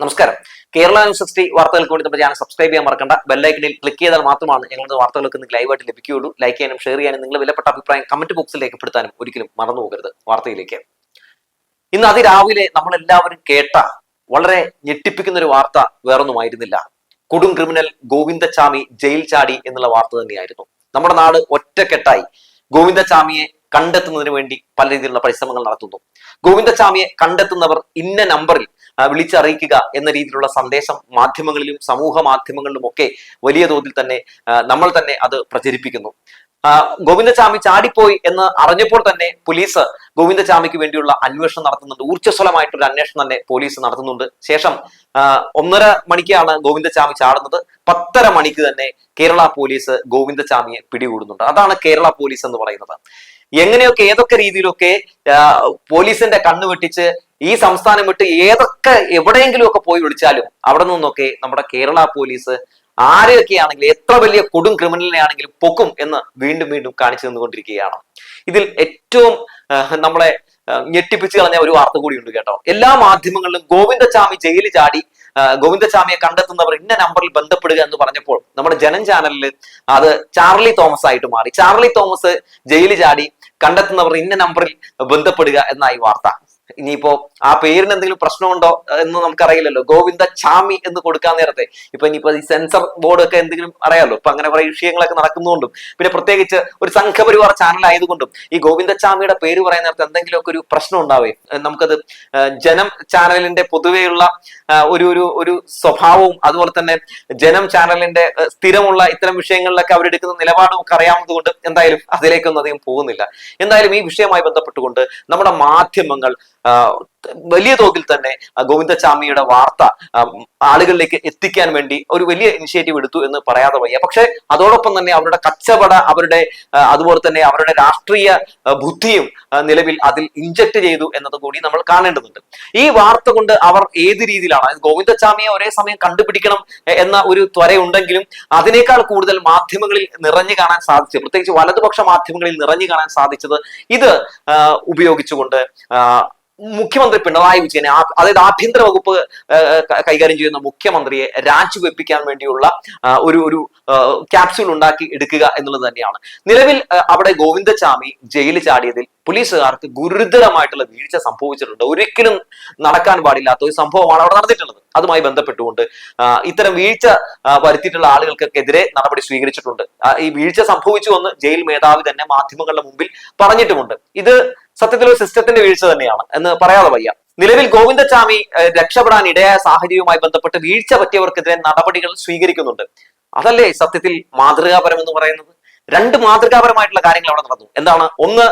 നമസ്കാരം. Kerala news sixty വാർത്തകൾക്ക് വേണ്ടി നമ്മുടെ ചാനൽ സബ്സ്ക്രൈബ് ചെയ്യാൻ മറക്കണ്ട. ബെല്ലൈക്കണിൽ ക്ലിക്ക് ചെയ്താൽ മാത്രമാണ് ഞങ്ങളുടെ വാർത്തകൾക്ക് നിങ്ങൾക്ക് ലൈവായിട്ട് ലഭിക്കുകയുള്ളൂ. ലൈക്ക് ചെയ്യാനും ഷെയർ ചെയ്യാനും നിങ്ങൾ വിലപ്പെട്ട അഭിപ്രായം കമന്റ് ബോക്സിൽ രേഖപ്പെടുത്താനും ഒരിക്കലും മറന്നു പോകരുത് വാർത്തയിലേക്ക്. ഇന്ന് അതിരാവിലെ നമ്മളെല്ലാവരും കേട്ട വളരെ ഞെട്ടിപ്പിക്കുന്ന ഒരു വാർത്ത വേറൊന്നുമായിരുന്നില്ല കൊടും ക്രിമിനൽ ഗോവിന്ദച്ചാമി ജയിൽ ചാടി എന്നുള്ള വാർത്ത തന്നെയായിരുന്നു. നമ്മുടെ നാട് ഒറ്റക്കെട്ടായി. ഗോവിന്ദച്ചാമിയെ കണ്ടെത്തുന്നതിന് വേണ്ടി പല രീതിയിലുള്ള പരിശ്രമങ്ങൾ നടത്തുന്നു. ഗോവിന്ദച്ചാമിയെ കണ്ടെത്തുന്നവർ ഇന്ന നമ്പറിൽ വിളിച്ചറിയിക്കുക എന്ന രീതിയിലുള്ള സന്ദേശം മാധ്യമങ്ങളിലും സമൂഹ മാധ്യമങ്ങളിലും ഒക്കെ വലിയ തോതിൽ തന്നെ നമ്മൾ തന്നെ അത് പ്രചരിപ്പിക്കുന്നു. ഗോവിന്ദചാമി ചാടിപ്പോയി എന്ന് അറിഞ്ഞപ്പോൾ തന്നെ പോലീസ് ഗോവിന്ദചാമിക്ക് വേണ്ടിയുള്ള അന്വേഷണം നടത്തുന്നുണ്ട്. ഊർജസ്വലമായിട്ടൊരു അന്വേഷണം തന്നെ പോലീസ് നടത്തുന്നുണ്ട്. ശേഷം ഒന്നര മണിക്കാണ് ഗോവിന്ദചാമി ചാടുന്നത്. പത്തര മണിക്ക് തന്നെ കേരള പോലീസ് ഗോവിന്ദചാമിയെ പിടികൂടുന്നുണ്ട്. അതാണ് കേരള പോലീസ് എന്ന് പറയുന്നത്. എങ്ങനെയൊക്കെ ഏതൊക്കെ രീതിയിലൊക്കെ പോലീസിന്റെ കണ്ണ് വെട്ടിച്ച് ഈ സംസ്ഥാനം വിട്ട് ഏതൊക്കെ എവിടെയെങ്കിലും ഒക്കെ പോയി വിളിച്ചാലും അവിടെ നിന്നൊക്കെ നമ്മുടെ കേരള പോലീസ് ആരെയൊക്കെ ആണെങ്കിലും എത്ര വലിയ കൊടും ക്രിമിനലിനെ ആണെങ്കിലും പൊക്കും എന്ന് വീണ്ടും വീണ്ടും കാണിച്ചു തന്നുകൊണ്ടിരിക്കുകയാണ്. ഇതിൽ ഏറ്റവും നമ്മളെ ഞെട്ടിപ്പിച്ച് കളഞ്ഞ ഒരു വാർത്ത കൂടിയുണ്ട് കേട്ടോ. എല്ലാ മാധ്യമങ്ങളിലും ഗോവിന്ദചാമി ജയിലിൽ ചാടി ഗോവിന്ദസ്വാമിയെ കണ്ടെത്തുന്നവർ ഇന്ന നമ്പറിൽ ബന്ധപ്പെടുക എന്ന് പറഞ്ഞപ്പോൾ നമ്മുടെ ജനം ചാനലിൽ അത് ചാർലി തോമസ് ആയിട്ട് മാറി. ചാർലി തോമസ് ജയിലിൽ ചാടി കണ്ടെത്തുന്നവർ ഇന്ന നമ്പറിൽ ബന്ധപ്പെടുക എന്നായി വാർത്ത. ഇനിയിപ്പോ ആ പേരിന് എന്തെങ്കിലും പ്രശ്നമുണ്ടോ എന്ന് നമുക്കറിയില്ലല്ലോ. ഗോവിന്ദ ചാമി എന്ന് കൊടുക്കാൻ നേരത്തെ. ഇപ്പൊ ഇനിയിപ്പോ ഈ സെൻസർ ബോർഡ് ഒക്കെ എന്തെങ്കിലും അറിയാമല്ലോ ഇപ്പൊ അങ്ങനെ കുറെ വിഷയങ്ങളൊക്കെ നടക്കുന്നതുകൊണ്ടും പിന്നെ പ്രത്യേകിച്ച് ഒരു സംഘപരിവാർ ചാനൽ ആയതുകൊണ്ടും ഈ ഗോവിന്ദ ചാമിയുടെ പേര് പറയുന്ന നേരത്തെ എന്തെങ്കിലുമൊക്കെ ഒരു പ്രശ്നം ഉണ്ടാവേ? നമുക്കത് ജനം ചാനലിന്റെ പൊതുവെയുള്ള ഒരു ഒരു ഒരു സ്വഭാവവും അതുപോലെ തന്നെ ജനം ചാനലിന്റെ സ്ഥിരമുള്ള ഇത്തരം വിഷയങ്ങളിലൊക്കെ അവരെടുക്കുന്ന നിലപാടും ഒക്കെ അറിയാവുന്നതുകൊണ്ട് എന്തായാലും അതിലേക്കൊന്നും അധികം പോകുന്നില്ല. എന്തായാലും ഈ വിഷയവുമായി ബന്ധപ്പെട്ടുകൊണ്ട് നമ്മുടെ മാധ്യമങ്ങൾ വലിയ തോതിൽ തന്നെ ആ, ഗോവിന്ദചാമിയുടെ വാർത്ത ആളുകളിലേക്ക് എത്തിക്കാൻ വേണ്ടി ഒരു വലിയ ഇനിഷ്യേറ്റീവ് എടുത്തു എന്ന് പറയാതെ വയ്യ. പക്ഷെ അതോടൊപ്പം തന്നെ അവരുടെ കച്ചവട അവരുടെ അതുപോലെ തന്നെ അവരുടെ രാഷ്ട്രീയ ബുദ്ധിയും നിലവിൽ അതിൽ ഇഞ്ചക്ട് ചെയ്തു എന്നത് കൂടി നമ്മൾ കാണേണ്ടതുണ്ട്. ഈ വാർത്ത കൊണ്ട് അവർ ഏത് രീതിയിലാണ് ഗോവിന്ദചാമിയെ ഒരേ സമയം കണ്ടുപിടിക്കണം എന്ന ഒരു ത്വരയുണ്ടെങ്കിലും അതിനേക്കാൾ കൂടുതൽ മാധ്യമങ്ങളിൽ നിറഞ്ഞു കാണാൻ സാധിച്ചു പ്രത്യേകിച്ച് വലതുപക്ഷ മാധ്യമങ്ങളിൽ നിറഞ്ഞു കാണാൻ സാധിച്ചത് ഇത് ഉപയോഗിച്ചുകൊണ്ട് മുഖ്യമന്ത്രി പിണറായി വിജയനെ അതായത് ആഭ്യന്തര വകുപ്പ് കൈകാര്യം ചെയ്യുന്ന മുഖ്യമന്ത്രിയെ രാജിവെപ്പിക്കാൻ വേണ്ടിയുള്ള ഒരു ഒരു ക്യാപ്സ്യൂൾ ഉണ്ടാക്കി എടുക്കുക എന്നുള്ളത് തന്നെയാണ്. നിലവിൽ അവിടെ ഗോവിന്ദചാമി ജയിലിൽ ചാടിയതിൽ പോലീസുകാർക്ക് ഗുരുതരമായിട്ടുള്ള വീഴ്ച സംഭവിച്ചിട്ടുണ്ട്. ഒരിക്കലും നടക്കാൻ പാടില്ലാത്ത ഒരു സംഭവമാണ് അവിടെ നടന്നിട്ടുള്ളത്. അതുമായി ബന്ധപ്പെട്ടുകൊണ്ട് ഇത്തരം വീഴ്ച വരുത്തിയിട്ടുള്ള ആളുകൾക്കെതിരെ നടപടി സ്വീകരിച്ചിട്ടുണ്ട്. ഈ വീഴ്ച സംഭവിച്ചു എന്ന് ജയിൽ മേധാവി തന്നെ മാധ്യമങ്ങളുടെ മുമ്പിൽ പറഞ്ഞിട്ടുമുണ്ട്. ഇത് സത്യത്തിൽ ഒരു സിസ്റ്റത്തിന്റെ വീഴ്ച തന്നെയാണ് എന്ന് പറയാതെ വയ്യ. നിലവിൽ ഗോവിന്ദചാമി ഏഹ്, രക്ഷപ്പെടാൻ ഇടയായ സാഹചര്യവുമായി ബന്ധപ്പെട്ട് വീഴ്ച പറ്റിയവർക്കെതിരെ നടപടികൾ സ്വീകരിക്കുന്നുണ്ട്. അതല്ലേ സത്യത്തിൽ മാതൃകാപരം എന്ന് പറയുന്നത്? രണ്ട് മാതൃകാപരമായിട്ടുള്ള കാര്യങ്ങൾ അവിടെ നടന്നു. എന്താണ്? ഒന്ന്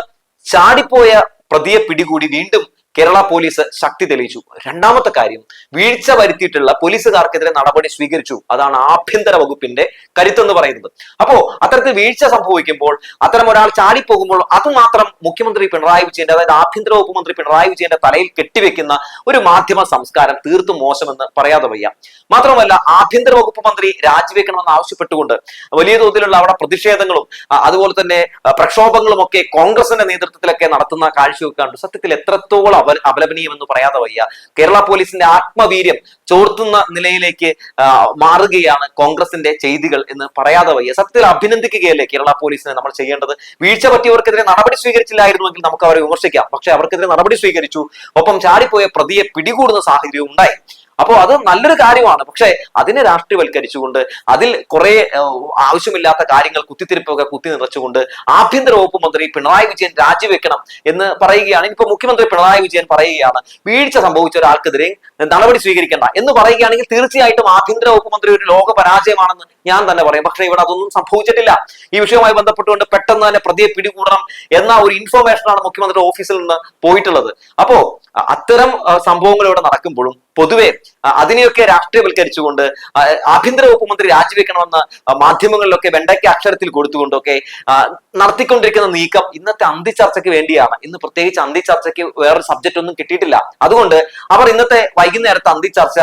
ചാടിപ്പോയ പ്രതിയെ പിടികൂടി വീണ്ടും കേരള പോലീസ് ശക്തി തെളിയിച്ചു. രണ്ടാമത്തെ കാര്യം വീഴ്ച വരുത്തിയിട്ടുള്ള പോലീസുകാർക്കെതിരെ നടപടി സ്വീകരിച്ചു. അതാണ് ആഭ്യന്തര വകുപ്പിന്റെ കരുത്തെന്ന് പറയുന്നത്. അപ്പോ അത്തരത്തിൽ വീഴ്ച സംഭവിക്കുമ്പോൾ അത്തരം ഒരാൾ ചാടിപ്പോകുമ്പോൾ അത് മാത്രം മുഖ്യമന്ത്രി പിണറായി വിജയന്റെ അതായത് ആഭ്യന്തര വകുപ്പ് മന്ത്രി പിണറായി വിജയന്റെ തലയിൽ കെട്ടിവെക്കുന്ന ഒരു മാധ്യമ സംസ്കാരം തീർത്തും മോശമെന്ന് പറയാതെ വയ്യ. മാത്രമല്ല ആഭ്യന്തര വകുപ്പ് മന്ത്രി രാജിവെക്കണമെന്ന് ആവശ്യപ്പെട്ടുകൊണ്ട് വലിയ തോതിലുള്ള അവിടെ പ്രതിഷേധങ്ങളും അതുപോലെ തന്നെ പ്രക്ഷോഭങ്ങളും ഒക്കെ കോൺഗ്രസിന്റെ നേതൃത്വത്തിലൊക്കെ നടത്തുന്ന കാഴ്ചയൊക്കെ കണ്ടു. സത്യത്തിൽ എത്രത്തോളം അപ അപലപനീയമെന്ന് പറയാതെ വയ്യ. കേരള പോലീസിന്റെ ആത്മവീര്യം ചോർത്തുന്ന നിലയിലേക്ക് മാറുകയാണ് കോൺഗ്രസിന്റെ ചെയ്തികൾ എന്ന് പറയാതെ വയ്യ. സത്യത്തിൽ അഭിനന്ദിക്കുകയല്ലേ കേരള പോലീസിനെ നമ്മൾ ചെയ്യേണ്ടത്? വീഴ്ച പറ്റിയവർക്കെതിരെ നടപടി സ്വീകരിച്ചില്ലായിരുന്നുവെങ്കിൽ നമുക്ക് അവരെ വിമർശിക്കാം. പക്ഷെ അവർക്കെതിരെ നടപടി സ്വീകരിച്ചു. ഒപ്പം ചാടിപ്പോയ പ്രതിയെ പിടികൂടുന്ന സാഹചര്യം ഉണ്ടായി. അപ്പോൾ അത് നല്ലൊരു കാര്യമാണ്. പക്ഷേ അതിനെ രാഷ്ട്രീയവൽക്കരിച്ചുകൊണ്ട് അതിൽ കുറെ ആവശ്യമില്ലാത്ത കാര്യങ്ങൾ കുത്തിത്തിരിപ്പൊക്കെ കുത്തി നിറച്ചുകൊണ്ട് ആഭ്യന്തര വകുപ്പ് മന്ത്രി പിണറായി വിജയൻ രാജിവെക്കണം എന്ന് പറയുകയാണ്. ഇനിയിപ്പോ മുഖ്യമന്ത്രി പിണറായി വിജയൻ പറയുകയാണ് വീഴ്ച സംഭവിച്ച ഒരാൾക്കെതിരെ നടപടി സ്വീകരിക്കേണ്ട എന്ന് പറയുകയാണെങ്കിൽ തീർച്ചയായിട്ടും ആഭ്യന്തര വകുപ്പ് മന്ത്രി ഒരു ലോക പരാജയമാണെന്ന് ഞാൻ തന്നെ പറയും. പക്ഷേ ഇവിടെ അതൊന്നും സംഭവിച്ചിട്ടില്ല. ഈ വിഷയവുമായി ബന്ധപ്പെട്ടുകൊണ്ട് പെട്ടെന്ന് തന്നെ പ്രതിയെ പിടികൂടണം എന്ന ഒരു ഇൻഫോർമേഷനാണ് മുഖ്യമന്ത്രിയുടെ ഓഫീസിൽ നിന്ന് പോയിട്ടുള്ളത്. അപ്പോ അത്തരം സംഭവങ്ങൾ ഇവിടെ നടക്കുമ്പോഴും പൊതുവെ അതിനെയൊക്കെ രാഷ്ട്രീയവൽക്കരിച്ചുകൊണ്ട് ആഭ്യന്തര വകുപ്പ് മന്ത്രി രാജിവെക്കണമെന്ന് മാധ്യമങ്ങളിലൊക്കെ വെണ്ടയ്ക്ക് അക്ഷരത്തിൽ കൊടുത്തുകൊണ്ടൊക്കെ നടത്തിക്കൊണ്ടിരിക്കുന്ന നീക്കം ഇന്നത്തെ അന്തി ചർച്ചയ്ക്ക് വേണ്ടിയാണ്. ഇന്ന് പ്രത്യേകിച്ച് അന്തി ചർച്ചയ്ക്ക് വേറൊരു സബ്ജക്റ്റ് ഒന്നും കിട്ടിയിട്ടില്ല. അതുകൊണ്ട് അവർ ഇന്നത്തെ വൈകുന്നേരത്തെ അന്തി ചർച്ച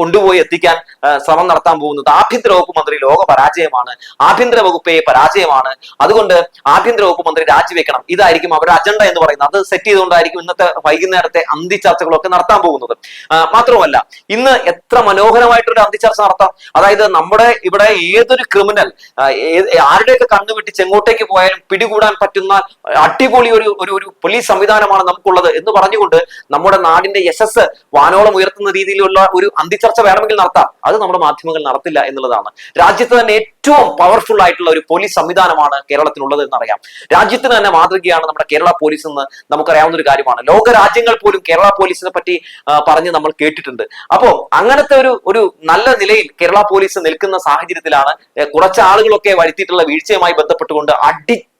കൊണ്ടുപോയി എത്തിക്കാൻ ശ്രമം നടത്താൻ പോകുന്നത് ആഭ്യന്തര വകുപ്പ് മന്ത്രി ലോക പരാജയമാണ്. ആഭ്യന്തര വകുപ്പേ പരാജയമാണ്. അതുകൊണ്ട് ആഭ്യന്തര വകുപ്പ് മന്ത്രി രാജിവെക്കണം. ഇതായിരിക്കും അവരുടെ അജണ്ട എന്ന് പറയുന്നത്. അത് സെറ്റ് ചെയ്തുകൊണ്ടായിരിക്കും ഇന്നത്തെ വൈകുന്നേരത്തെ അന്തി ചർച്ചകളൊക്കെ നടത്താൻ പോകുന്നത്. ആ, മാത്രമല്ല ഇന്ന് എത്ര മനോഹരമായിട്ടൊരു അന്തിച്ചർച്ച നടത്താം. അതായത് നമ്മുടെ ഇവിടെ ഏതൊരു ക്രിമിനൽ ആരുടെയൊക്കെ കണ്ണു കണ്ണുവെട്ടി ചെങ്ങോട്ടേക്ക് പോയാലും പിടികൂടാൻ പറ്റുന്ന അടിപൊളി ഒരു ഒരു ഒരു പോലീസ് സംവിധാനമാണ് നമുക്കുള്ളത് എന്ന് പറഞ്ഞുകൊണ്ട് നമ്മുടെ നാടിന്റെ യശസ് വാനോളം ഉയർത്തുന്ന രീതിയിലുള്ള ഒരു അന്തിച്ചർച്ച വേണമെങ്കിൽ നടത്താം. അത് നമ്മുടെ മാധ്യമങ്ങൾ നടത്തില്ല എന്നുള്ളതാണ്. രാജ്യത്ത് തന്നെ ഏറ്റവും പവർഫുൾ ആയിട്ടുള്ള ഒരു പോലീസ് സംവിധാനമാണ് കേരളത്തിനുള്ളത് എന്നറിയാം. രാജ്യത്തിന് തന്നെ മാതൃകയാണ് നമ്മുടെ കേരള പോലീസ് എന്ന് നമുക്കറിയാവുന്ന ഒരു കാര്യമാണ്. ലോക രാജ്യങ്ങൾ പോലും കേരള പോലീസിനെ പറ്റി പറഞ്ഞ് നമ്മൾ കേട്ടിട്ടുണ്ട്. അപ്പോ അങ്ങനത്തെ ഒരു ഒരു നല്ല നിലയിൽ കേരള പോലീസ് നിൽക്കുന്ന സാഹചര്യത്തിലാണ് കുറച്ച് ആളുകളൊക്കെ വരുത്തിയിട്ടുള്ള വീഴ്ചയുമായി ബന്ധപ്പെട്ടുകൊണ്ട്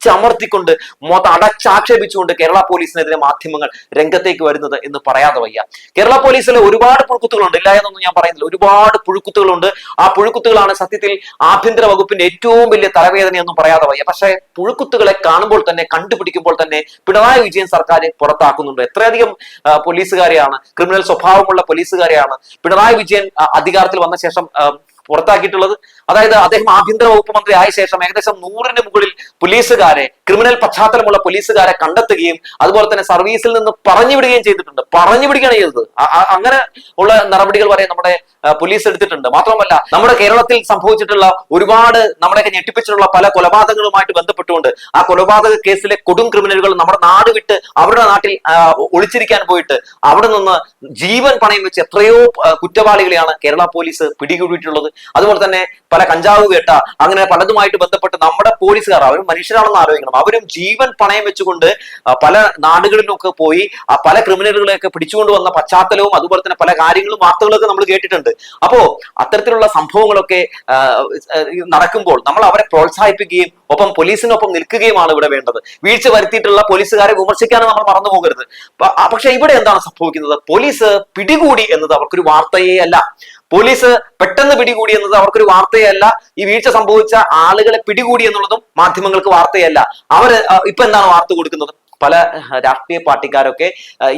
അടിച്ചമർത്തിക്കൊണ്ട് മൊത്തം അടച്ചാക്ഷേപിച്ചുകൊണ്ട് കേരള പോലീസിനെതിരെ മാധ്യമങ്ങൾ രംഗത്തേക്ക് വരുന്നത് എന്ന് പറയാതെ വയ്യ. കേരള പോലീസിൽ ഒരുപാട് പുഴുക്കുത്തുകളുണ്ട്. ഇല്ല എന്നൊന്നും ഞാൻ പറയുന്നില്ല. ഒരുപാട് പുഴുക്കുത്തുകളുണ്ട്. ആ പുഴുക്കുത്തുകളാണ് സത്യത്തിൽ ആഭ്യന്തര വകുപ്പിന്റെ ഏറ്റവും വലിയ തലവേദനയൊന്നും പറയാതെ വയ്യ. പക്ഷേ പുഴുക്കുത്തുകളെ കാണുമ്പോൾ തന്നെ കണ്ടുപിടിക്കുമ്പോൾ തന്നെ പിണറായി വിജയൻ സർക്കാർ പുറത്താക്കുന്നുണ്ട്. എത്രയധികം പോലീസുകാരെയാണ് ക്രിമിനൽ സ്വഭാവമുള്ള പോലീസുകാരെയാണ് പിണറായി വിജയൻ അധികാരത്തിൽ വന്ന ശേഷം പുറത്താക്കിയിട്ടുള്ളത്. അതായത് അദ്ദേഹം ആഭ്യന്തര വകുപ്പ് മന്ത്രി ആയ ശേഷം ഏകദേശം നൂറിന് മുകളിൽ പോലീസുകാരെ ക്രിമിനൽ പശ്ചാത്തലമുള്ള പോലീസുകാരെ കണ്ടെത്തുകയും അതുപോലെ തന്നെ സർവീസിൽ നിന്ന് പറഞ്ഞു വിടുകയും ചെയ്തിട്ടുണ്ട്. പറഞ്ഞു വിടുകയാണ് ചെയ്തത്. അങ്ങനെ ഉള്ള നടപടികൾ വരെ നമ്മുടെ പോലീസ് എടുത്തിട്ടുണ്ട്. മാത്രമല്ല നമ്മുടെ കേരളത്തിൽ സംഭവിച്ചിട്ടുള്ള ഒരുപാട് നമ്മുടെയൊക്കെ ഞെട്ടിപ്പിച്ചിട്ടുള്ള പല കൊലപാതകങ്ങളുമായിട്ട് ബന്ധപ്പെട്ടുകൊണ്ട് ആ കൊലപാതക കേസിലെ കൊടും ക്രിമിനലുകൾ നമ്മുടെ നാട് വിട്ട് അവരുടെ നാട്ടിൽ ഒളിച്ചിരിക്കാൻ പോയിട്ട് അവിടെ നിന്ന് ജീവൻ പണയം വെച്ച് എത്രയോ കുറ്റവാളികളെയാണ് കേരള പോലീസ് പിടികൂടിയിട്ടുള്ളത്. അതുപോലെ തന്നെ പല കഞ്ചാവ് കേട്ട അങ്ങനെ പലതുമായിട്ട് ബന്ധപ്പെട്ട് നമ്മുടെ പോലീസുകാർ അവരും മനുഷ്യരാണെന്ന് ആലോചിക്കണം. അവരും ജീവൻ പണയം വെച്ചുകൊണ്ട് പല നാടുകളിലൊക്കെ പോയി ആ പല ക്രിമിനലുകളെയൊക്കെ പിടിച്ചുകൊണ്ട് വന്ന പശ്ചാത്തലവും അതുപോലെ തന്നെ പല കാര്യങ്ങളും വാർത്തകളൊക്കെ നമ്മൾ കേട്ടിട്ടുണ്ട്. അപ്പോ അത്തരത്തിലുള്ള സംഭവങ്ങളൊക്കെ നടക്കുമ്പോൾ നമ്മൾ അവരെ പ്രോത്സാഹിപ്പിക്കുകയും ഒപ്പം പോലീസിനൊപ്പം നിൽക്കുകയുമാണ് ഇവിടെ വേണ്ടത്. വീഴ്ച വരുത്തിയിട്ടുള്ള പോലീസുകാരെ വിമർശിക്കാനും നമ്മൾ മറന്നു പോകരുത്. പക്ഷെ ഇവിടെ എന്താണ് സംഭവിക്കുന്നത്? പോലീസ് പിടികൂടി എന്നത് അവർക്കൊരു വാർത്തയേ അല്ല. പോലീസ് പെട്ടെന്ന് പിടികൂടി എന്നത് അവർക്കൊരു വാർത്തയല്ല. ഈ വീഴ്ച സംഭവിച്ച ആളുകളെ പിടികൂടി എന്നുള്ളതും മാധ്യമങ്ങൾക്ക് വാർത്തയല്ല. അവർ ഇപ്പൊ എന്താണ് വാർത്ത കൊടുക്കുന്നത്? പല രാഷ്ട്രീയ പാർട്ടിക്കാരൊക്കെ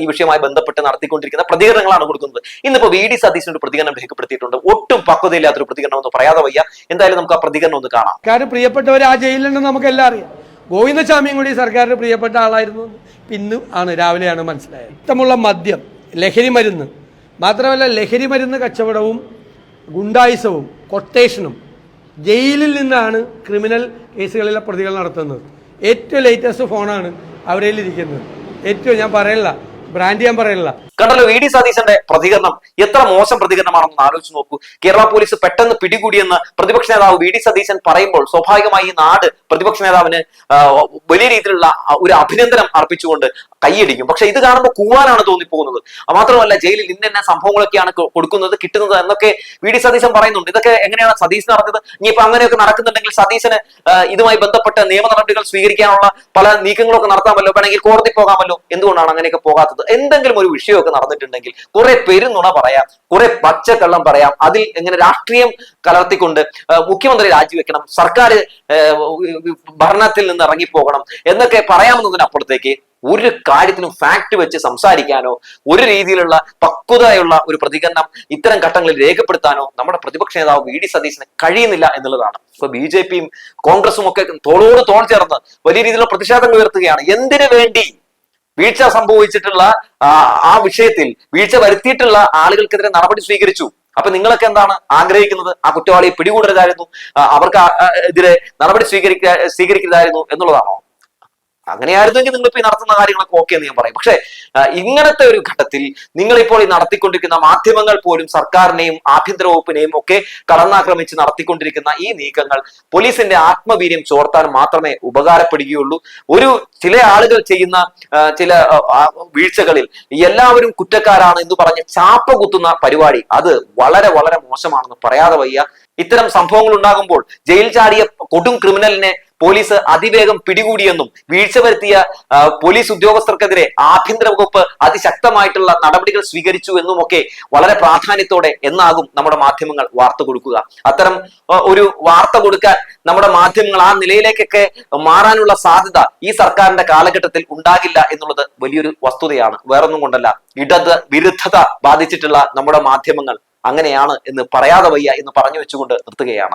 ഈ വിഷയവുമായി ബന്ധപ്പെട്ട് നടത്തിക്കൊണ്ടിരിക്കുന്ന പ്രതികരണങ്ങളാണ് കൊടുക്കുന്നത്. ഇന്നിപ്പോ വി ഡി സതീശൻ ഒരു പ്രതികരണം രേഖപ്പെടുത്തിയിട്ടുണ്ട്. ഒട്ടും പക്വതയില്ലാത്തൊരു പ്രതികരണം ഒന്ന് പറയാതെ വയ്യ. എന്തായാലും നമുക്ക് ആ പ്രതികരണം ഒന്ന് കാണാം. കാര്യം പ്രിയപ്പെട്ടവർ ആ ജയിലിലുണ്ടെന്ന് നമുക്കെല്ലാം അറിയാം. ഗോവിന്ദസ്വാമിയും കൂടി സർക്കാരിന് പ്രിയപ്പെട്ട ആളായിരുന്നു ഇന്ന് ആണ് രാവിലെയാണ് മനസ്സിലായത്. ഇഷ്ടമുള്ള മദ്യം ലഹരി മരുന്ന് മാത്രമല്ല ലഹരി മരുന്ന് കച്ചവടവും ഗുണ്ടായുസവും കൊട്ടേഷനും ജയിലിൽ നിന്നാണ് ക്രിമിനൽ കേസുകളിലെ പ്രതികൾ നടത്തുന്നത്. ഏറ്റവും ലേറ്റസ്റ്റ് ഫോണാണ് അവരുടെ ഇരിക്കുന്നത്. ഏറ്റവും ഞാൻ പറയില്ല ബ്രാൻഡ് ഞാൻ പറയില്ല കണ്ടല്ലോ വി ഡി സതീശന്റെ പ്രതികരണം എത്ര മോശം പ്രതികരണമാണെന്ന് ആലോചിച്ച് നോക്കൂ. കേരള പോലീസ് പെട്ടെന്ന് പിടികൂടിയെന്ന് പ്രതിപക്ഷ നേതാവ് വി ഡി സതീശൻ പറയുമ്പോൾ സ്വാഭാവികമായി ഈ നാട് പ്രതിപക്ഷ നേതാവിന് വലിയ രീതിയിലുള്ള ഒരു അഭിനന്ദനം അർപ്പിച്ചുകൊണ്ട് കൈയടിക്കും. പക്ഷെ ഇത് കാണുമ്പോൾ കൂവാനാണ് തോന്നിപ്പോകുന്നത്. മാത്രമല്ല ജയിലിൽ ഇന്ന ഇന്ന സംഭവങ്ങളൊക്കെയാണ് കൊടുക്കുന്നത് കിട്ടുന്നത് എന്നൊക്കെ വി ഡി സതീശൻ പറയുന്നുണ്ട്. ഇതൊക്കെ എങ്ങനെയാണ് സതീശൻ നടന്നത് ഇനിയിപ്പോ അങ്ങനെയൊക്കെ നടക്കുന്നുണ്ടെങ്കിൽ സതീശന് ഇതുമായി ബന്ധപ്പെട്ട നിയമ നടപടികൾ സ്വീകരിക്കാനുള്ള പല നീക്കങ്ങളൊക്കെ നടത്താമല്ലോ വേണമെങ്കിൽ കോടതി പോകാമല്ലോ എന്തുകൊണ്ടാണ് അങ്ങനെയൊക്കെ പോകാത്തത്? എന്തെങ്കിലും ഒരു വിഷയമൊക്കെ നടന്നിട്ടുണ്ടെങ്കിൽ കുറെ പെരുന്നുണ പറയാം കുറെ പച്ചക്കള്ളം പറയാം. അതിൽ എങ്ങനെ രാഷ്ട്രീയം കലർത്തിക്കൊണ്ട് മുഖ്യമന്ത്രി രാജിവെക്കണം സർക്കാർ ഭരണത്തിൽ നിന്ന് ഇറങ്ങിപ്പോകണം എന്നൊക്കെ പറയാമെന്നതിനപ്പുറത്തേക്ക് ഒരു കാര്യത്തിനും ഫാക്ട് വെച്ച് സംസാരിക്കാനോ ഒരു രീതിയിലുള്ള പക്വതയുള്ള ഒരു പ്രതികരണം ഇത്തരം ഘട്ടങ്ങളിൽ രേഖപ്പെടുത്താനോ നമ്മുടെ പ്രതിപക്ഷ നേതാവ് വി ഡി സതീശന് കഴിയുന്നില്ല എന്നുള്ളതാണ്. ഇപ്പൊ ബി ജെ പിയും കോൺഗ്രസും ഒക്കെ തോളോട് തോൾ ചേർന്ന് വലിയ രീതിയിലുള്ള പ്രതിഷേധങ്ങൾ ഉയർത്തുകയാണ്. എന്തിനു വേണ്ടി? വീഴ്ച സംഭവിച്ചിട്ടുള്ള ആ, വിഷയത്തിൽ വീഴ്ച വരുത്തിയിട്ടുള്ള ആളുകൾക്കെതിരെ നടപടി സ്വീകരിച്ചു. അപ്പൊ നിങ്ങളൊക്കെ എന്താണ് ആഗ്രഹിക്കുന്നത്? ആ കുറ്റവാളിയെ പിടികൂടരുതായിരുന്നു. അവർക്ക് എതിരെ നടപടി സ്വീകരിക്ക സ്വീകരിക്കരുതായിരുന്നു എന്നുള്ളതാണോ? അങ്ങനെയായിരുന്നെങ്കിൽ നിങ്ങൾ ഇപ്പൊ ഈ നടത്തുന്ന കാര്യങ്ങളൊക്കെ ഓക്കെ എന്ന് ഞാൻ പറയും. പക്ഷേ ഇങ്ങനത്തെ ഒരു ഘട്ടത്തിൽ നിങ്ങൾ ഇപ്പോൾ ഈ നടത്തിക്കൊണ്ടിരിക്കുന്ന മാധ്യമങ്ങൾ പോലും സർക്കാരിനെയും ആഭ്യന്തര വകുപ്പിനെയും ഒക്കെ കടന്നാക്രമിച്ച് നടത്തിക്കൊണ്ടിരിക്കുന്ന ഈ നീക്കങ്ങൾ പോലീസിന്റെ ആത്മവീര്യം ചോർത്താൻ മാത്രമേ ഉപകാരപ്പെടുകയുള്ളൂ. ഒരു ചില ആളുകൾ ചെയ്യുന്ന ചില വീഴ്ചകളിൽ എല്ലാവരും കുറ്റക്കാരാണ് എന്ന് പറഞ്ഞ് ചാപ്പ കുത്തുന്ന പരിപാടി അത് വളരെ വളരെ മോശമാണെന്ന് പറയാതെ വയ്യ. ഇത്തരം സംഭവങ്ങൾ ഉണ്ടാകുമ്പോൾ ജയിൽ ചാടിയ കൊടും ക്രിമിനലിനെ പോലീസ് അതിവേഗം പിടികൂടിയെന്നും വീഴ്ച വരുത്തിയ പോലീസ് ഉദ്യോഗസ്ഥർക്കെതിരെ ആഭ്യന്തര വകുപ്പ് അതിശക്തമായിട്ടുള്ള നടപടികൾ സ്വീകരിച്ചു എന്നുമൊക്കെ വളരെ പ്രാധാന്യത്തോടെ എന്നാകും നമ്മുടെ മാധ്യമങ്ങൾ വാർത്ത കൊടുക്കുക. അത്തരം ഒരു വാർത്ത കൊടുക്കാൻ നമ്മുടെ മാധ്യമങ്ങൾ ആ നിലയിലേക്കൊക്കെ മാറാനുള്ള സാധ്യത ഈ സർക്കാരിന്റെ കാലഘട്ടത്തിൽ ഉണ്ടാകില്ല എന്നുള്ളത് വലിയൊരു വസ്തുതയാണ്. വേറൊന്നും കൊണ്ടല്ല. ഇടത് വിരുദ്ധത ബാധിച്ചിട്ടുള്ള നമ്മുടെ മാധ്യമങ്ങൾ അങ്ങനെയാണ് എന്ന് പറയാതെ വയ്യ എന്ന് പറഞ്ഞു വെച്ചുകൊണ്ട് നിർത്തുകയാണ്.